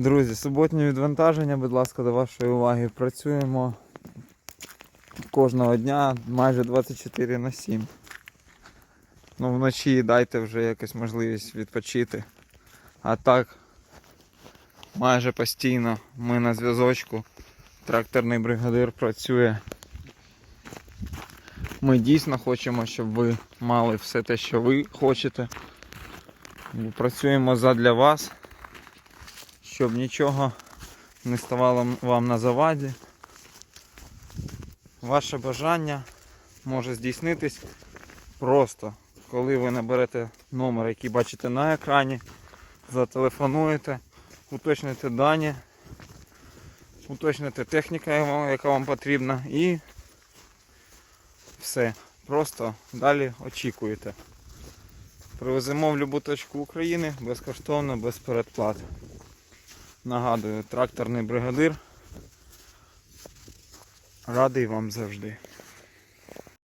Друзі, суботнє відвантаження, будь ласка, до вашої уваги. Працюємо кожного дня майже 24 на 7. Ну, вночі дайте вже якась можливість відпочити. А так, майже постійно ми на зв'язочку. Тракторний бригадир працює. Ми дійсно хочемо, щоб ви мали все те, що ви хочете. Працюємо задля вас, щоб нічого не ставало вам на заваді. Ваше бажання може здійснитись просто, коли ви наберете номер, який бачите на екрані, зателефонуєте, уточните дані, уточните техніку, яка вам потрібна, і все. Просто далі очікуєте. Привеземо в будь-яку точку України безкоштовно, без передплат. Нагадую, тракторний бригадир. Радий вам завжди.